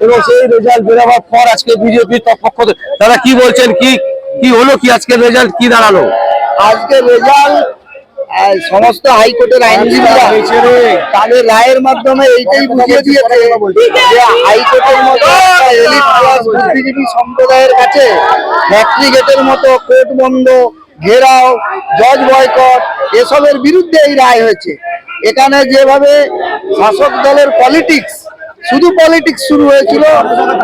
এবং সেই রেজাল্ট বেরোবার পর আজকে বিজেপির পক্ষ থেকে দাদা কি বলছেন? কি কি হলো? কি আজকে রেজাল্ট কি দাঁড়াল? আজকে রেজাল্ট সমস্ত হাইকোর্টের আইনজীবীরা তাদের রায়ের মাধ্যমে এইটাই বুঝিয়ে দিয়েছে যে হাইকোর্টের মতো বুদ্ধিজীবী সম্প্রদায়ের কাছে ফ্যাক্টরি মতো কোর্ট বন্ধ, ঘেরাও জজ বয়কট এসবের বিরুদ্ধে এই রায় হয়েছে। এখানে যেভাবে শাসক দলের পলিটিক্স শুধু পলিটিক্স শুরু হয়েছিল।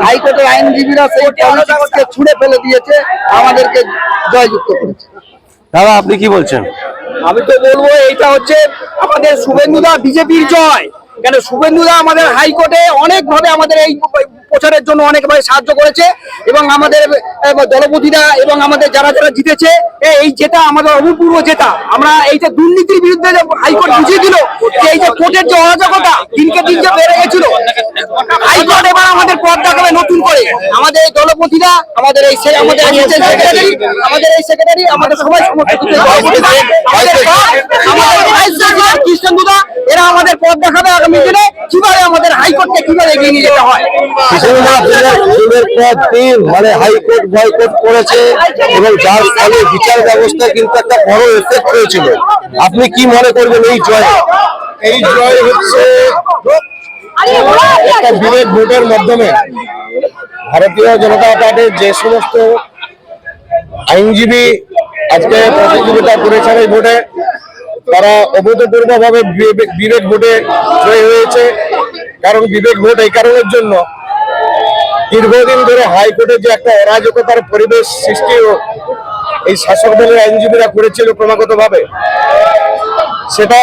হাইকোর্টের আইনজীবীরা সেই পলিটিক্সকে ছুঁড়ে ফেলে দিয়েছে আমাদেরকে জয়যুক্ত করেছে। দাদা আপনি কি বলছেন? আমি তো বলব এইটা হচ্ছে আমাদের শুভেন্দুদা বিজেপির জয়। কেন শুভেন্দুদা আমাদের হাইকোর্টে অনেকভাবে আমাদের এই প্রচারের জন্য অনেকভাবে সাহায্য করেছে এবং আমাদের দলপতিরা এবং আমাদের যারা যারা জিতেছে এই জেতা আমাদের অভূতপূর্ব জেতা আমরা এই যে দুর্নীতির বিরুদ্ধে যে হাইকোর্ট বুঝিয়ে দিল যে এই যে কোর্টের যে অরাজকতা দিনকে দিন যে বেড়ে গেছিল হাইকোর্ট এবার আমাদের পথ দেখাবে নতুন করে আমাদের এই দলপতিরা আমাদের এই আমাদের আমাদের এই সেক্রেটারি আমাদের সবাই আমাদের কৃষ্ণেন্দুদা এরা আমাদের পথ দেখাবে আগামী দিনে কীভাবে আমাদের হাইকোর্টকে কীভাবে এগিয়ে নিয়ে যেতে হয় মানে করেছে এবং যার বিচার ব্যবস্থায় কিন্তু একটা বড় আপনি কি মনে করবেন এই জয়? এই জয় হচ্ছে একটা বিবেক ভোটের মাধ্যমে ভারতীয় জনতা পার্টির যে সমস্ত আইনজীবী আজকে প্রতিযোগিতা করেছেন এই ভোটে, তারা অভূতপূর্ব ভাবে বিবেক ভোটে জয় হয়েছে। কারণ বিবেক ভোট এই কারণের জন্য দীর্ঘদিন ধরে হাইকোর্টে যে একটা অরাজকতার পরিবেশ সৃষ্টি এই শাসক দলের আইনজীবীরা করেছিল ক্রমাগত ভাবে সেটা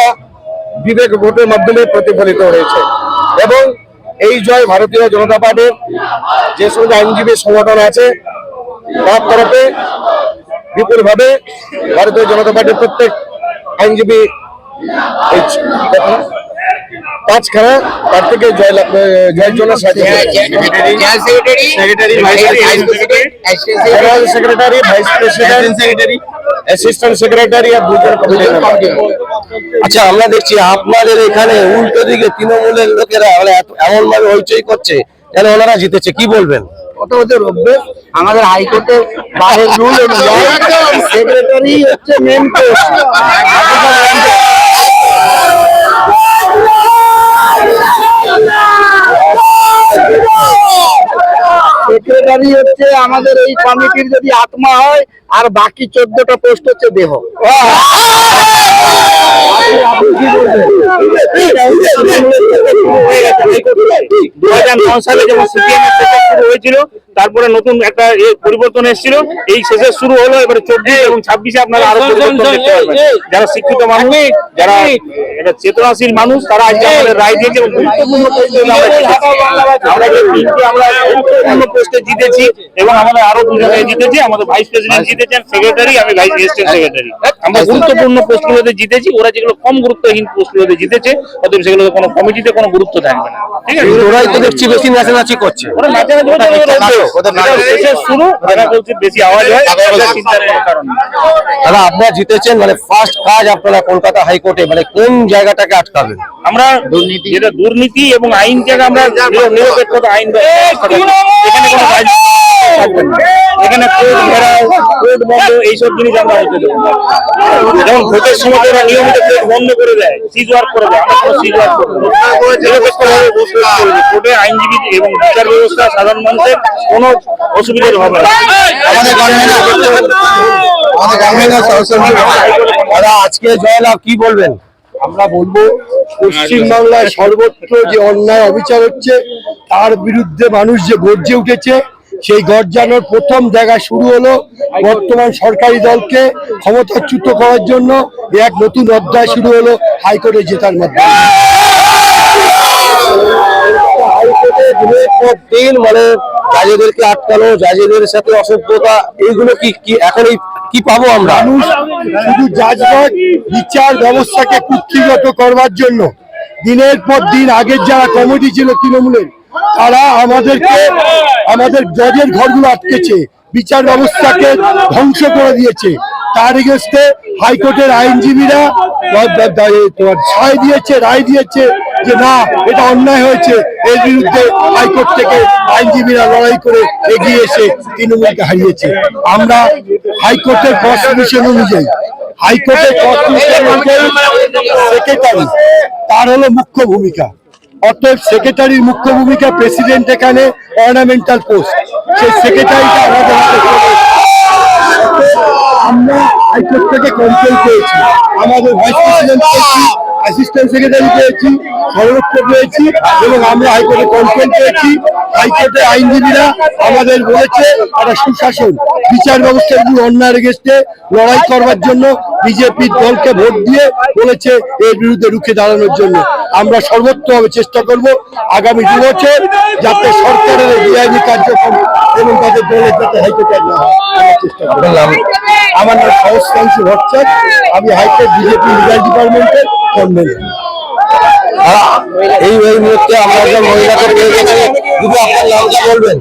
বিবেক ভোটের মাধ্যমে প্রতিফলিত হয়েছে এবং এই জয় ভারতীয় জনতা পার্টির যে সমস্ত আইনজীবী সংগঠন আছে, তার তরফে বিপুলভাবে ভারতীয় জনতা পার্টির প্রত্যেক আইনজীবী? পাঁচখানা তার থেকে জয় লাভ জয়ের জন্য secretary vice president secretary assistant secretary আর দুজন আচ্ছা আমরা দেখছি আপনাদের এখানে উল্টো দিকে তৃণমূলের লোকেরা মানে এমন ভাবে হইচই করছে যেন ওনারা জিতেছে। কি বলবেন? কত হতে রব্বে আমাদের হাইকোর্টে বাইরের রুল অনুযায়ী সেক্রেটারি হচ্ছে মেন পোস্ট সেক্রেটারি হচ্ছে আমাদের এই কমিটির যদি আত্মা হয় আর বাকি চোদ্দটা পোস্ট হচ্ছে দেহ। তারপরে নতুন একটা পরিবর্তন এসেছিল এই শেষে শুরু হলো এবারে চব্বিশ এবং ছাব্বিশে আপনারা আরও পরিবর্তন যারা শিক্ষিত মানুষ যারা এটা চেতনাশীল মানুষ তারা আজকে আমাদের রায় দিয়েছে এবং গুরুত্বপূর্ণ আমরা গুরুত্বপূর্ণ পোস্টে জিতেছি এবং আমাদের আরও দুজনে জিতেছি আমাদের ভাইস প্রেসিডেন্ট জিতেছেন সেক্রেটারি আমি ভাইস প্রেসিডেন্ট সেক্রেটারি আমরা গুরুত্বপূর্ণ পোস্টগুলোতে জিতেছি ওরা যেগুলো কম গুরুত্বহীন পোস্টগুলোতে জিতেছে অতএব সেগুলোতে কোনো কমিটিতে কোনো গুরুত্ব থাকবে না। ঠিক আছে? ওরাই তো দেখছি বেশি নাচানাচি করছে। ওরা নাচানাচি করছে, শুরু যেটা বলছি বেশি আওয়াজ হয় এটা চিন্তার কোনো কারণ। নেই। দাদা আপনারা জিতেছেন মানে ফার্স্ট কাজ আপনারা কলকাতা হাইকোর্টে মানে কোন জায়গাটাকে আটকাবেন? আমরা দুর্নীতি। যেটা দুর্নীতি এবং আইন থেকে আমরা নির- নিরপেক্ষতা আইন এখানে কোনো না। এখানে কোর্ট ঘেরাও কোর্ট বন্ধ এইসব জিনিস আমরা হতে দেবো যেমন ভোটের সময় ওরা নিয়মিত কোর্ট বন্ধ করে দেয় সিজ ওয়ার্ক করে দেয়। আমরা কোনো সিজ কোর্টে আইনজীবী এবং বিচার ব্যবস্থা সাধারণ মানুষের কোনো অসুবিধা হবে না। আমাদের দাদা আজকে জয়লাভ কি বলবেন? আমরা বলব পশ্চিমবাংলায় সর্বত্র যে অন্যায় অবিচার হচ্ছে তার বিরুদ্ধে মানুষ যে গর্জে উঠেছে সেই গর্জানোর প্রথম জায়গা শুরু হলো বর্তমান সরকারি দলকে ক্ষমতাচ্যুত করার জন্য। এক নতুন অধ্যায় শুরু হলো হাইকোর্টে জেতার মাধ্যমে। দিন মানে জাজেদেরকে আটকানো জাজেদের সাথে অসভ্যতা এইগুলো কি কি এখন এই কি পাবো আমরা? মানুষ শুধু জাজ নয় বিচার ব্যবস্থাকে কুক্ষিগত করবার জন্য। দিনের পর দিন আগের যারা কমিটি ছিল তৃণমূলের তারা আমাদেরকে, আমাদের জজের ঘরগুলো আটকেছে, বিচার ব্যবস্থাকে ধ্বংস করে দিয়েছে। তার এগেস্টে হাইকোর্টের আইনজীবীরা সায় দিয়েছে, রায় দিয়েছে যে না, এটা অন্যায় হয়েছে। এর বিরুদ্ধে হাইকোর্ট থেকে আইনজীবীরা লড়াই করে এগিয়ে এসে তৃণমূলকে হারিয়েছে। আমরা হাইকোর্টের কনস্টিটিউশন অনুযায়ী, হাইকোর্টের কনস্টিটিউশন অনুযায়ী সেক্রেটারি তার হলো মুখ্য ভূমিকা। অতএব সেক্রেটারির মুখ্য ভূমিকা প্রেসিডেন্ট এখানে অর্নামেন্টাল পোস্ট সেই সেক্রেটারিটা আমাদের। আমরা থেকে কমপ্লেন পেয়েছি আমাদের ভাইস প্রেসিডেন্ট অ্যাসিস্ট্যান্ট সেক্রেটারি পেয়েছি সর্বত্র পেয়েছি এবং আমরা হাইকোর্টে কমপ্লেন পেয়েছি। হাইকোর্টের আইনজীবীরা আমাদের বলেছে একটা সুশাসন বিচার ব্যবস্থার উপর অন্যায়ের এগেস্টে লড়াই করবার জন্য বিজেপির দলকে ভোট দিয়ে বলেছে এর বিরুদ্ধে রুখে দাঁড়ানোর জন্য। আমরা সর্বত্রভাবে চেষ্টা করব আগামী দু বছর যাতে সরকারের বেআইনি কার্যক্রম এবং তাদের দলের যাতে হাইকোর্টে না হয় চেষ্টা করব। আমার নাম সহস্রাংশু ভট্টাচার্য। আমি হাইকোর্ট বিজেপি লিগাল ডিপার্টমেন্টের এই এই মুহূর্তে আমরা একজন মহিলাকে পেয়ে গেছি দিদি আপনার নামটা বলবেন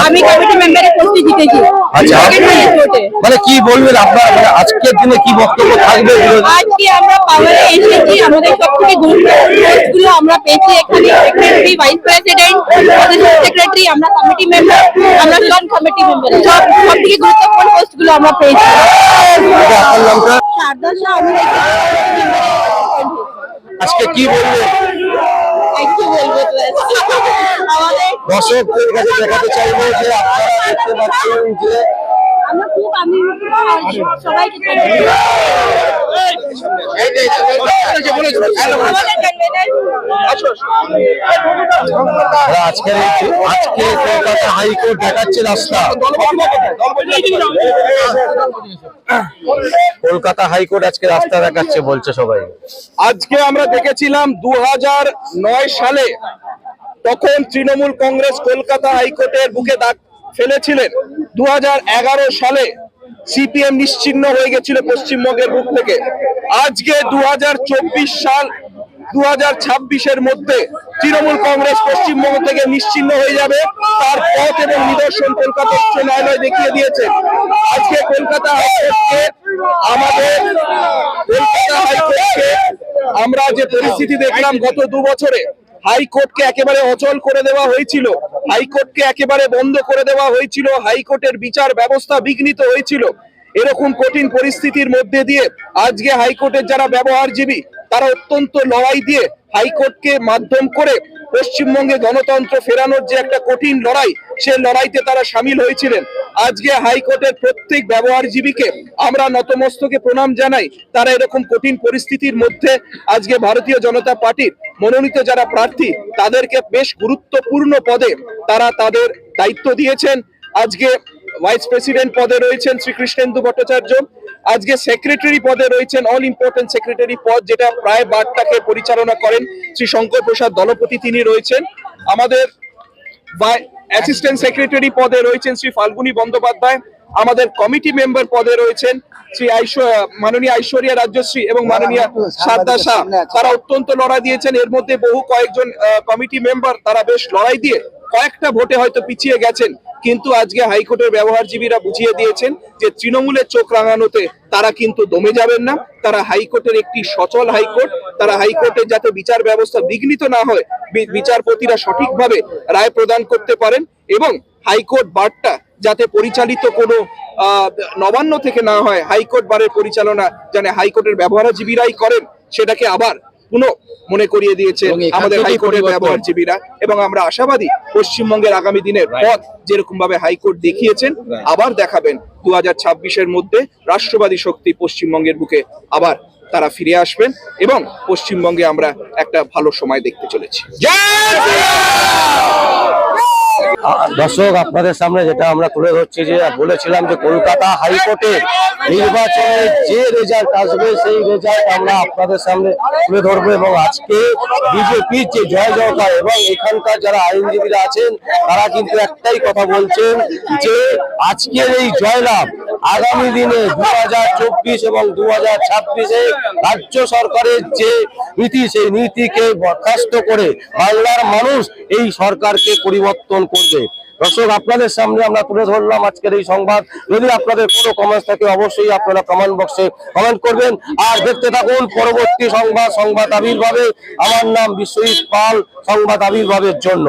আমি কমিটি মেম্বারের পোস্টে জিতেছি আচ্ছা। মানে কি বলবেন আপনার মানে আজকের দিনে কি বক্তব্য থাকবে আজকে আমরা পাওয়ারে এসেছি আমাদের সব থেকে গুরুত্বপূর্ণ আমরা পেয়েছি এখানে সেক্রেটারি ভাইস প্রেসিডেন্ট সেক্রেটারি আমরা কমিটি মেম্বার আমরা সব কমিটি মেম্বার সব থেকে গুরুত্বপূর্ণ পোস্টগুলো আমরা পেয়েছি আপনার নামটা শারদা শাহ আমি আজকে কি বলবেন একটু বলব তো আমাদের দর্শকদের কাছে দেখাতে চাইব যে আপনারা দেখতে পাচ্ছেন যে আমরা খুব আমি সবাইকে আজকে কলকাতা হাইকোর্ট দেখাচ্ছে রাস্তা। কলকাতা হাইকোর্ট আজকে রাস্তা দেখাচ্ছে বলছে সবাই। আজকে আমরা দেখেছিলাম দু নয় সালে তখন তৃণমূল কংগ্রেস কলকাতা হাইকোর্টের বুকে দাগ ফেলেছিলেন। দুহাজার এগারো সালে সিপিএম নিশ্চিহ্ন হয়ে গেছিল পশ্চিমবঙ্গের বুক থেকে। আজকে দুহাজার চব্বিশ সাল দু ছাব্বিশের মধ্যে তৃণমূল কংগ্রেস পশ্চিমবঙ্গ থেকে নিশ্চিহ্ন হয়ে যাবে। তার পথ এবং নিদর্শন কলকাতা উচ্চ ন্যায়ালয় দেখিয়ে দিয়েছে। আজকে কলকাতা হাইকোর্টকে, আমাদের কলকাতা হাইকোর্টকে আমরা যে পরিস্থিতি দেখলাম গত দু বছরে হাইকোর্টকে একেবারে অচল করে দেওয়া হয়েছিল। হাইকোর্টকে একেবারে বন্ধ করে দেওয়া হয়েছিল। হাইকোর্টের বিচার ব্যবস্থা বিঘ্নিত হয়েছিল। এরকম কঠিন পরিস্থিতির মধ্যে দিয়ে আজকে হাইকোর্টের যারা ব্যবহারজীবী, তারা অত্যন্ত লড়াই দিয়ে হাইকোর্টকে মাধ্যম করে পশ্চিমবঙ্গে গণতন্ত্র ফেরানোর যে একটা কঠিন লড়াই, সে লড়াইতে তারা সামিল হয়েছিলেন। আজকে হাইকোর্টের প্রত্যেক ব্যবহারজীবীকে আমরা নতমস্তকে প্রণাম জানাই। তারা এরকম কঠিন পরিস্থিতির মধ্যে আজকে ভারতীয় জনতা পার্টির মনোনীত যারা প্রার্থী, তাদেরকে বেশ গুরুত্বপূর্ণ পদে তারা তাদের দায়িত্ব দিয়েছেন। আজকে ভাইস প্রেসিডেন্ট পদে রয়েছেন শ্রীকৃষ্ণেন্দু ভট্টাচার্য। আজকে সেক্রেটারি পদে রয়েছেন অল ইম্পর্টেন্ট সেক্রেটারি পদ যেটা প্রায় বার্তাকে পরিচালনা করেন শ্রী শঙ্কর প্রসাদ দলপতি তিনি রয়েছেন। আমাদের অ্যাসিস্ট্যান্ট সেক্রেটারি পদে রয়েছেন শ্রী ফাল্গুনী বন্দ্যোপাধ্যায় আমাদের কমিটি মেম্বার পদে রয়েছেন শ্রী মাননীয় ঐশ্বরিয়া রাজ্যশ্রী এবং মাননীয় সারদা শাহ। তারা অত্যন্ত লড়াই দিয়েছেন এর মধ্যে বহু কয়েকজন কমিটি মেম্বার তারা বেশ লড়াই দিয়ে কয়েকটা ভোটে হয়তো পিছিয়ে গেছেন, কিন্তু আজকে হাইকোর্টের ব্যবহারজীবীরা বুঝিয়ে দিয়েছেন যে তৃণমূলের চোখ রাঙানোতে তারা কিন্তু দমে যাবেন না, তারা হাইকোর্টের একটি সচল হাইকোর্ট, তারা হাইকোর্টের যাতে বিচার ব্যবস্থা বিঘ্নিত না হয় বিচারপতিরা সঠিকভাবে রায় প্রদান করতে পারেন এবং হাইকোর্ট বারটা যাতে পরিচালিত কোনো নবান্ন থেকে না হয়, হাইকোর্ট বারের পরিচালনা যেন হাইকোর্টের ব্যবহারজীবীরাই করেন, সেটাকে আবার পুনঃ মনে করিয়ে দিয়েছে আমাদের হাইকোর্টের। ব্যবহারজীবীরা। এবং আমরা আশাবাদী পশ্চিমবঙ্গের আগামী দিনের পথ যেরকম ভাবে হাইকোর্ট দেখিয়েছেন আবার দেখাবেন দু হাজার ছাব্বিশের মধ্যে রাষ্ট্রবাদী শক্তি পশ্চিমবঙ্গের বুকে আবার তারা ফিরে আসবেন এবং পশ্চিমবঙ্গে আমরা একটা ভালো সময় দেখতে চলেছি। দর্শক, আপনাদের সামনে যেটা আমরা তুলে ধরছি যে বলেছিলাম যে কলকাতা হাইকোর্টে নির্বাচনে যে রেজাল্ট আসবে, সেই রেজাল্ট আমরা আপনাদের সামনে তুলে ধরবো এবং আজকে বিজেপির যে জয় জয়কার এবং এখানকার যারা আইনজীবীরা আছেন, তারা কিন্তু একটাই কথা বলছেন যে আজকের এই জয়লাভ আগামী দিনে দু হাজার চব্বিশ এবং দু হাজার ছাব্বিশে রাজ্য সরকারের যে নীতি, সেই নীতিকে বরখাস্ত করে বাংলার মানুষ এই সরকারকে পরিবর্তন করবে। দর্শক, আপনাদের সামনে আমরা তুলে ধরলাম আজকের এই সংবাদ। যদি আপনাদের কোনো কমেন্টস থাকে, অবশ্যই আপনারা কমেন্ট বক্সে কমেন্ট করবেন। আর দেখতে থাকুন পরবর্তী সংবাদ সংবাদ আবির্ভাবে। আমার নাম বিশ্বজিৎ পাল, সংবাদ আবির্ভাবের জন্য।